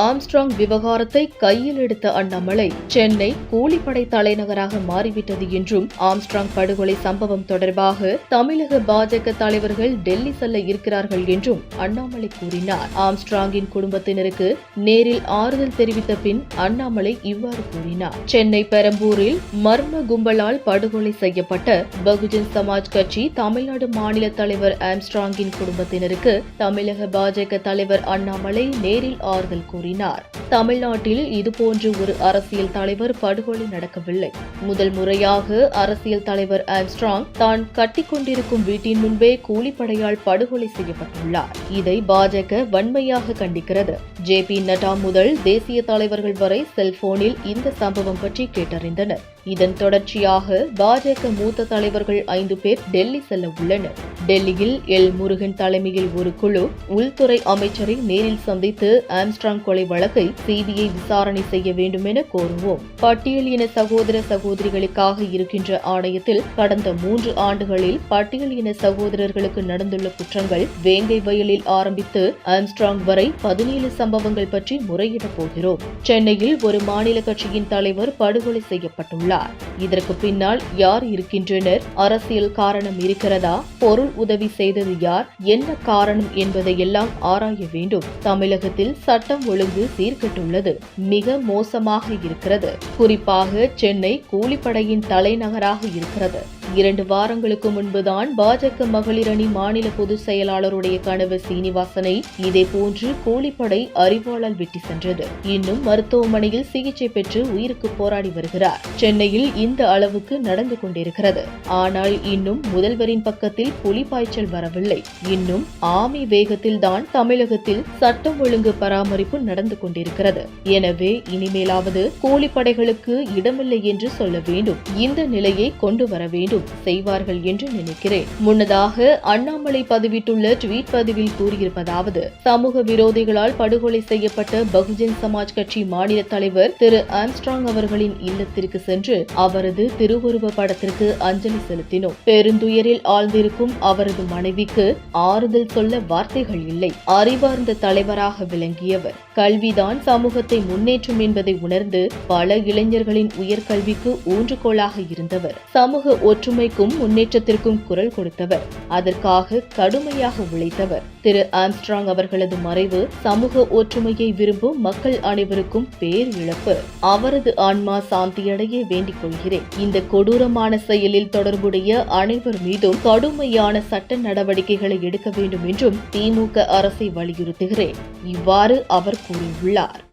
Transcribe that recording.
Armstrong விவகாரத்தை கையில் எடுத்த அண்ணாமலை சென்னை கூலிப்படை தலைநகராக மாறிவிட்டது என்றும் ஆம்ஸ்ட்ராங் படுகொலை சம்பவம் தொடர்பாக தமிழக பாஜக தலைவர்கள் டெல்லி செல்ல இருக்கிறார்கள் என்றும் அண்ணாமலை கூறினார். ஆம்ஸ்ட்ராங்கின் குடும்பத்தினருக்கு நேரில் ஆறுதல் தெரிவித்த பின் அண்ணாமலை இவ்வாறு கூறினார். சென்னை பெரம்பூரில் மர்ம கும்பலால் படுகொலை செய்யப்பட்ட பகுஜன் சமாஜ் கட்சி தமிழ்நாடு மாநில தலைவர் ஆம்ஸ்ட்ராங்கின் குடும்பத்தினருக்கு தமிழக பாஜக தலைவர் அண்ணாமலை நேரில் ஆறுதல் கூறினார். தமிழ்நாட்டில் இதுபோன்று ஒரு அரசியல் தலைவர் படுகொலை நடக்கவில்லை. முதல் முறையாக அரசியல் தலைவர் ஆம்ஸ்ட்ராங் தான் கட்டிக்கொண்டிருக்கும் வீட்டின் முன்பே கூலிப்படையால் படுகொலை செய்யப்பட்டுள்ளார். இதை பாஜக வன்மையாக கண்டிக்கிறது. ஜே பி நட்டா முதல் தேசிய தலைவர்கள் வரை செல்போனில் இந்த சம்பவம் பற்றி கேட்டறிந்தனர். இதன் தொடர்ச்சியாக பாஜக மூத்த தலைவர்கள் ஐந்து பேர் டெல்லி செல்ல உள்ளனர். டெல்லியில் எல் முருகன் தலைமையில் ஒரு குழு உள்துறை அமைச்சரை நேரில் சந்தித்து ஆம்ஸ்ட்ராங் கொலை வழக்கை சிபிஐ விசாரணை செய்ய வேண்டும் என கோருவோம். பட்டியல் இன சகோதர சகோதரிகளுக்காக இருக்கின்ற ஆணையத்தில் கடந்த மூன்று ஆண்டுகளில் பட்டியல் இன சகோதரர்களுக்கு நடந்துள்ள குற்றங்கள் வேங்கை வயலில் ஆரம்பித்து ஆம்ஸ்ட்ராங் வரை பதினேழு சம்பவங்கள் பற்றி முறையிடப் போகிறோம். சென்னையில் ஒரு மாநில கட்சியின் தலைவர் படுகொலை செய்யப்பட்டுள்ளார். இதற்கு பின்னால் யார் இருக்கின்றனர்? அரசியல் காரணம் இருக்கிறதா? பொருள் உதவி செய்தது யார்? என்ன காரணம் என்பதை எல்லாம் ஆராய வேண்டும். தமிழகத்தில் சட்டம் ஒழுங்கு சீர்கெட்டுள்ளது. மிக மோசமாக இருக்கிறது. குறிப்பாக சென்னை கூலிப்படையின் தலைநகராக இருக்கிறது. இரண்டு வாரங்களுக்கு முன்புதான் பாஜக மகளிர் அணி மாநில பொதுச் செயலாளருடைய கணவர் சீனிவாசனை இதேபோன்று கூலிப்படை அறிவாளால் வெட்டி சென்றது. இன்னும் மருத்துவமனையில் சிகிச்சை பெற்று உயிருக்கு போராடி வருகிறார். சென்னையில் இந்த அளவுக்கு நடந்து கொண்டிருக்கிறது. ஆனால் இன்னும் முதல்வரின் பக்கத்தில் புலி பாய்ச்சல் வரவில்லை. இன்னும் ஆமி வேகத்தில் தான் தமிழகத்தில் சட்டம் ஒழுங்கு பராமரிப்பு நடந்து கொண்டிருக்கிறது. எனவே இனிமேலாவது கூலிப்படைகளுக்கு இடமில்லை என்று சொல்ல வேண்டும். இந்த நிலையை கொண்டு வர வேண்டும். செய்வார்கள் என்று நினைக்கிறேன். முன்னதாக அண்ணாமலை பதிவிட்டுள்ள ட்வீட் பதிவில் கூறியிருப்பதாவது சமூக விரோதிகளால் படுகொலை செய்யப்பட்ட பகுஜன் சமாஜ் கட்சி மாநில தலைவர் திரு ஆம்ஸ்ட்ராங் அவர்களின் இல்லத்திற்கு சென்று அவரது திருவுருவ படத்திற்கு அஞ்சலி செலுத்தினோம். பெருந்துயரில் ஆழ்ந்திருக்கும் அவரது மனைவிக்கு ஆறுதல் சொல்ல வார்த்தைகள் இல்லை. அறிவார்ந்த தலைவராக விளங்கியவர். கல்விதான் சமூகத்தை முன்னேற்றும் என்பதை உணர்ந்து பல இளைஞர்களின் உயர்கல்விக்கு ஊன்றுகோலாக இருந்தவர். சமூக ஒற்று ஒற்றுமைக்கும் முன்னேற்றத்திற்கும் குரல் கொடுத்தவர். அதற்காக கடுமையாக உழைத்தவர். திரு. ஆம்ஸ்ட்ராங் அவர்களது மறைவு சமூக ஒற்றுமையை விரும்பும் மக்கள் அனைவருக்கும் பேர் இழப்பு. அவரது ஆன்மா சாந்தியடைய வேண்டிக் கொள்கிறேன். இந்த கொடூரமான செயலில் தொடர்புடைய அனைவர் மீதும் கடுமையான சட்ட நடவடிக்கைகளை எடுக்க வேண்டும் என்றும் திமுக அரசை வலியுறுத்துகிறேன். இவ்வாறு அவர் கூறியுள்ளார்.